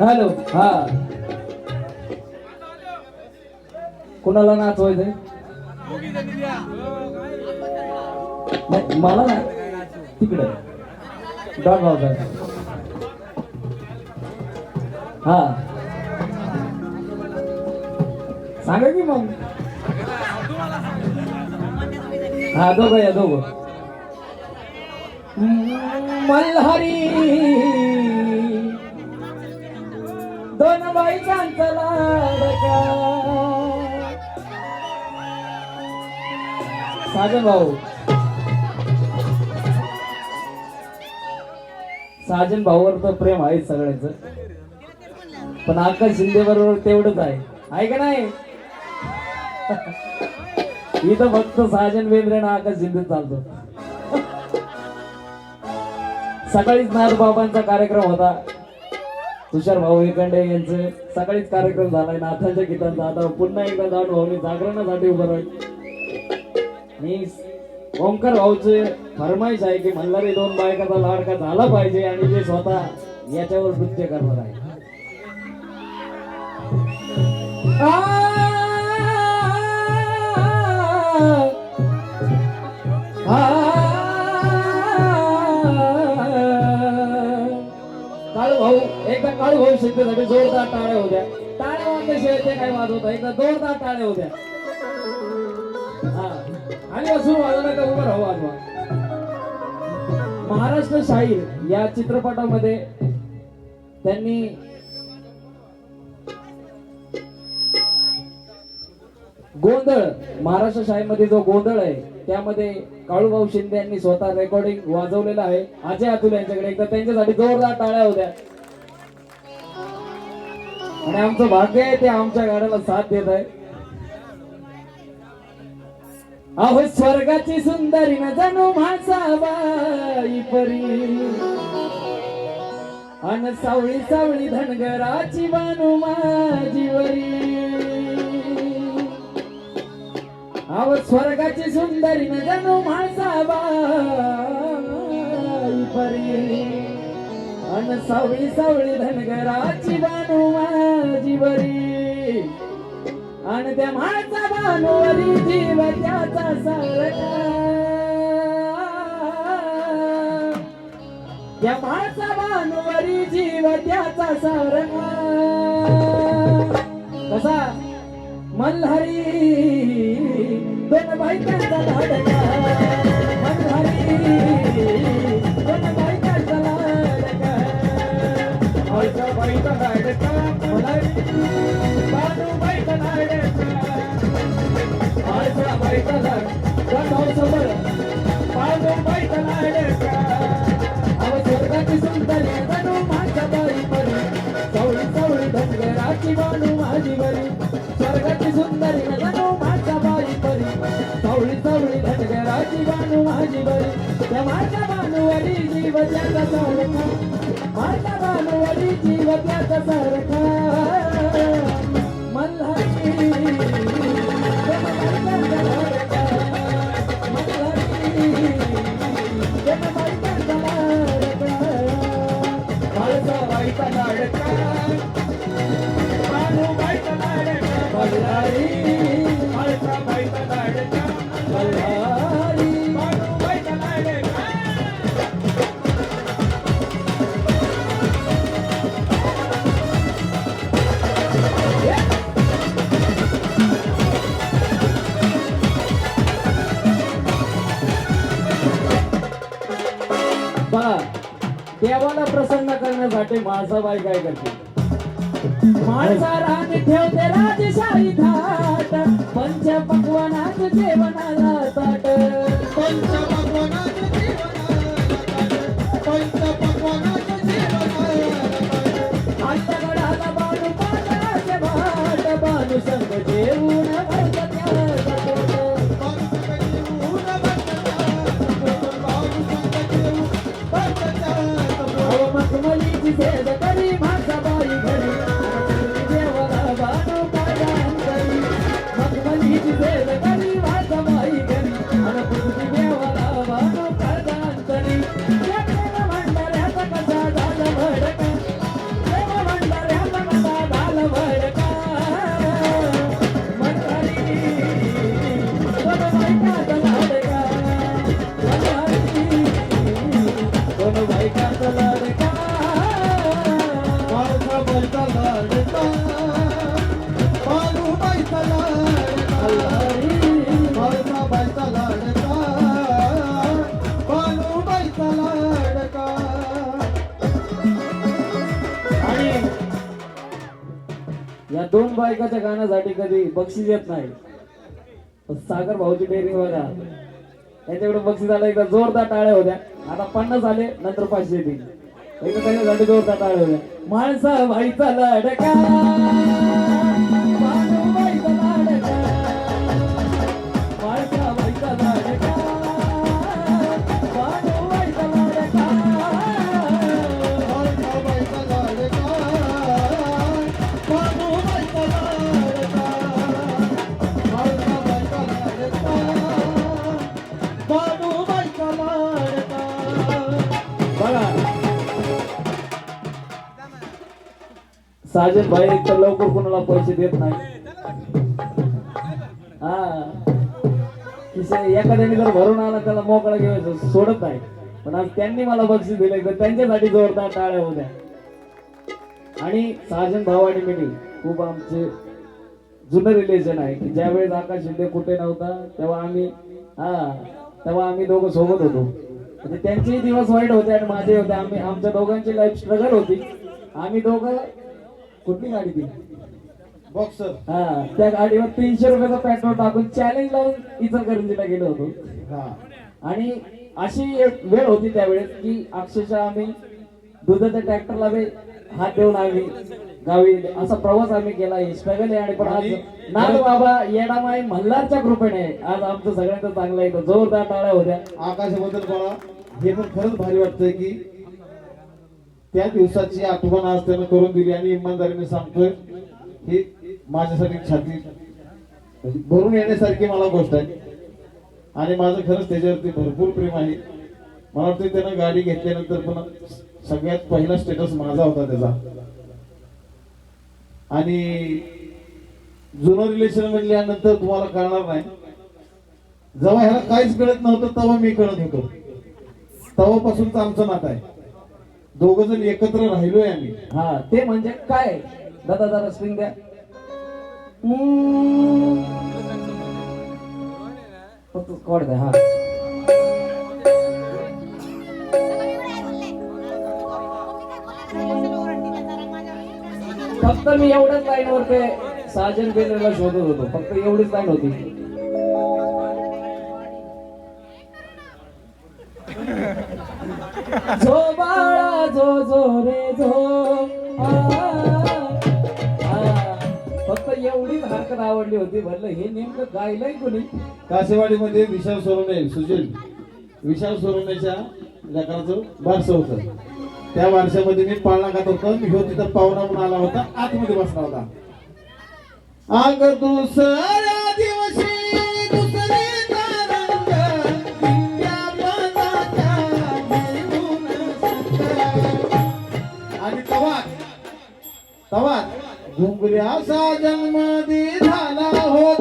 Hello हा. कुणाला नाचवायचंय नाही मला नाही. तिकडे. डॉट भाऊ हा. सांगा की मग. हा दोघं या दोघं. मल्हारी. दोन बाईकांचा लाडका साजन भाऊ. साजन भाऊवर तर प्रेम आहे सगळ्याच. पण आकाश शिंदे बरोबर तेवढंच आहे. आहे का नाही? इथं फक्त साजन बेंद्रे आणि आकाश शिंदे चालतो. सकाळीच नाथ बाबांचा कार्यक्रम होता. तुषार भाऊ एकंडे यांचं सकाळीच कार्यक्रम झालाय. नाथांच्या गीतांचा. आता पुन्हा एकदा जाऊन भाऊ मी जागरणासाठी उभं राहील. मी ओंकार भाऊचे फरमाईश आहे की मल्हारी दोन बायकाचा लाडका झाला पाहिजे आणि ते स्वतः याच्यावर नृत्य करणार आहे. एकदा काळू भाऊ शिकण्यासाठी जोरदार टाळ्या होत्या. टाळ्या वाजल्याशिवाय ते काय वाजवत? एकदा जोरदार टाळ्या होत्या. हा. आणि असून वाजवला का उभं राहू वाजवा महाराष्ट्र शाहीर या चित्रपटामध्ये त्यांनी गोंधळ महाराष्ट्र शाळेमध्ये जो गोंधळ आहे त्यामध्ये काळूभाऊ शिंदे यांनी स्वतः रेकॉर्डिंग वाजवलेलं आहे. अजय अतुल यांच्याकडे एकदा त्यांच्यासाठी जोरदार टाळ्या होत्या. आणि आमचं भाग्य आहे ते आमच्या गाड्याला साथ देत आहे. अहो स्वर्गाची सुंदरी न जणू मासाबाई परी. अन सावळी सावळी धनगराची बानू माझी वरी. अव स्वर्गाची सुंदरी न जणू मासाबाई परी. अन सावळी सावळी धनगराची बानू माझी वरी. आणि त्या माझा भानुवरी जीव त्याचा सारखा. त्या माझा भानुवरी जीव त्याचा सारखा. कसा? मल्हारी दोन बायकांचा सुंदरी जणू माझ्या बाई परी. सावळी चवळी धनगराची बानू माझी बरी. त्या माझ्या बानूवरी जीव त्याचा सारखा. माझ्या बानूवरी जीव त्याचा सारखा. मल्हारी देवाला प्रसन्न करण्यासाठी माणसाबाई काय करते? माणसा राहते ठेवते राजशाही थाट पंच पकवानात जेवणाला ताट. पंच पकवानात जेवणाला पंच या दोन बायकाच्या गाण्यासाठी कधी बक्षीस येत नाही. सागर भाऊची डेअरी बघा. त्यांच्याकडे बक्षीस आलं एकदा जोरदार टाळ्या होत्या. आता पन्नास आले नंतर पाचशे येतील. एकदा त्यांच्यासाठी जोरदार टाळ्या होत्या. माणसा बाईचा लडका. साजन भाई एक तर लवकर कोणाला पैसे देत नाही. हा. एखाद्याने जर भरून आला त्याला मोकळा घ्यायचं सोडत नाही. पण आज त्यांनी मला बक्षीस दिले तर त्यांच्यासाठी जोरदार टाळ्या होत्या. आणि साजन भाऊ आणि मिनी खूप आमचे जुनं रिलेशन आहे की ज्यावेळेस आकाश शिंदे कुठे नव्हता तेव्हा आम्ही हा तेव्हा आम्ही दोघं सोबत होतो. म्हणजे त्यांचेही दिवस वाईट होते आणि माझे होते. आम्ही आमच्या दोघांची लाईफ स्ट्रगल होती. आम्ही दोघं कुठली गाडी ती बॉक्सर हा त्या गाडीवर तीनशे रुपयाचा पेट्रोल टाकून चॅलेंज लावून इचलकरंजीला गेलो होतो. आणि अशी एक वेळ होती त्यावेळेस की अक्षरशः आम्ही दुधाच्या ट्रॅक्टरला हात देऊन आम्ही गावी असा प्रवास आम्ही केला. स्ट्रगल आहे आणि पण आज नाग बाबा येडामाई मल्हारच्या कृपेने आज आमचं सगळ्यांचं चांगलं आहे. जोरदार टाळ्या होत्या. आकाशाबद्दल मला हे पण खरंच भारी वाटतंय की त्या दिवसाची आठवण आज त्यानं करून दिली आणि इमानदारीने सांगतोय ही माझ्यासाठी छाती म्हणजे भरून येण्यासारखी मला गोष्ट आहे. आणि माझं खरंच त्याच्यावरती भरपूर प्रेम आहे. मला वाटतं त्यानं गाडी घेतल्यानंतर पण सगळ्यात पहिला स्टेटस माझा होता त्याचा. आणि जुनं रिलेशन म्हणल्यानंतर तुम्हाला कळणार नाही. जेव्हा ह्याला काहीच कळत नव्हतं तेव्हा मी कळत होतो. तेव्हापासूनच आमचं नातं आहे. दोघ जण एकत्र राहिलोय आम्ही. हा ते म्हणजे काय? दादा दादा स्ट्रिंग द्या. फक्त कॉड द्या हा. फक्त मी एवढ्याच लाईनवर ते साजन बेनरला शोधत होतो. फक्त एवढीच लाईन होती. गाणं आवडली होती. म्हणलं हे नेमकं गायलंय कोणी? कासेवाडीमध्ये विशाल सोरणे सुशील. विशाल सोरोनेच्या लेकराचं बारसं होतं. त्या बारशामध्ये मी पाळणा खात होतो. मी ह्यो तिथं पाहुणा म्हणून आला होता. आतमध्ये बसला होता. आग दुसऱ्या दिवशी आणि तवा तवा घुंगऱ्याचा जन्म झाला हो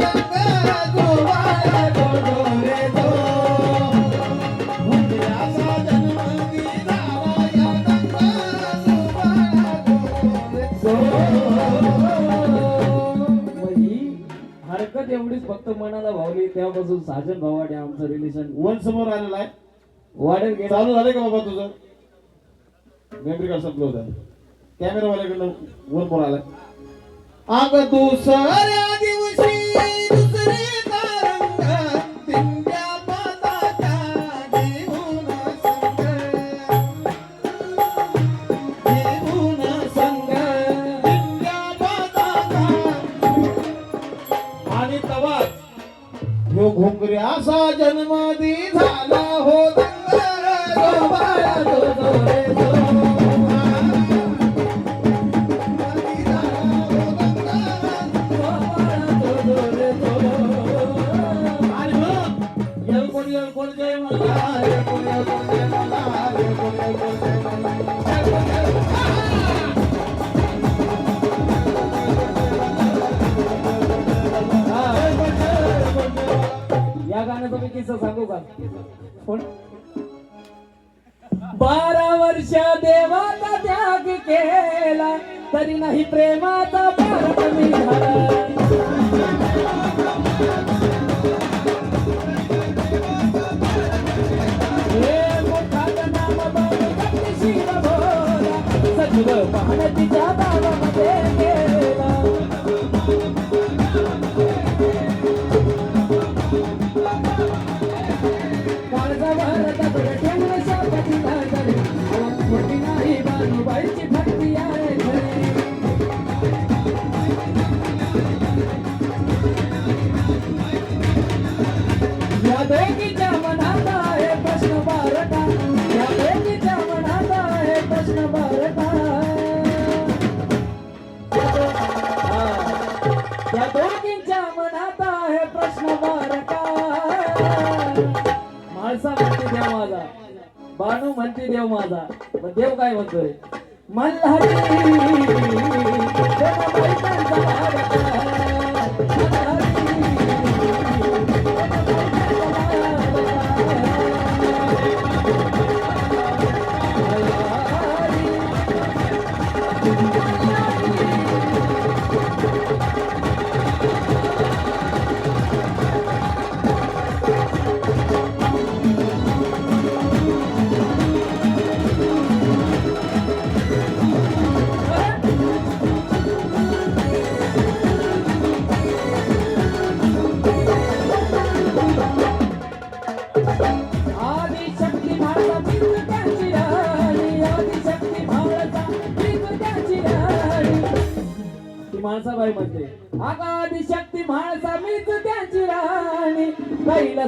हरकत एवढीच फक्त मनाला भावली तेव्हापासून साजन भावाडे आमचं रिलेशन वन समोर आलेला आहे. वाढत गेलं. चालू झाले का बाबा तुझं? मेमरी कार्ड संपलं होतं. कॅमेरावाल्याकडनं वन फोन आलाय. अग दुसऱ्या दिवशी दिंड्या घेऊन संग. घेऊन संग. दिंड्या आणि तवाच ह्यो घोंगरे जन्म दिला. या गाण्याचा मी किस्सा सांगू का? कोण? बारा वर्ष देवाचा त्याग केला तरी नाही प्रेमाचा भारत मी झाला. पाहण्याची जादा देव माझा. बानू म्हणते देव माझा. देव काय म्हणतोय? मल्हारी.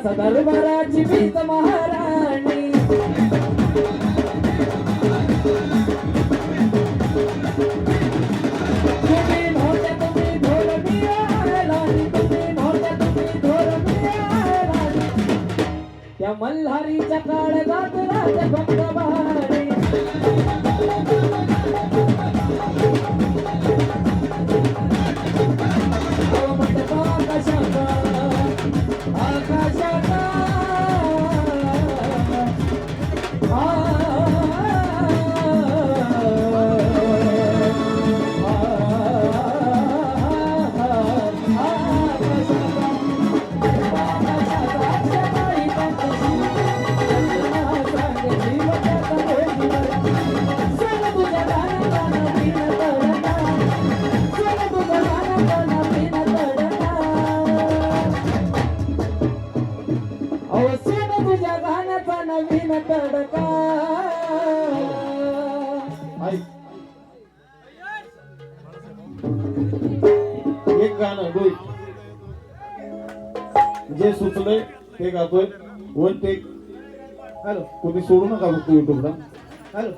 कैलास दरबाराची मीच महाराणी. तुम्ही नव्हत्या तुम्ही ढोल राणी तुम्ही तुम्ही राणी त्या मल्हारीच्या काळजात राजभक्त ते गातोय वन टेक हॅलो. कोणी सोडू नका फक्त युट्यूबला हॅलो.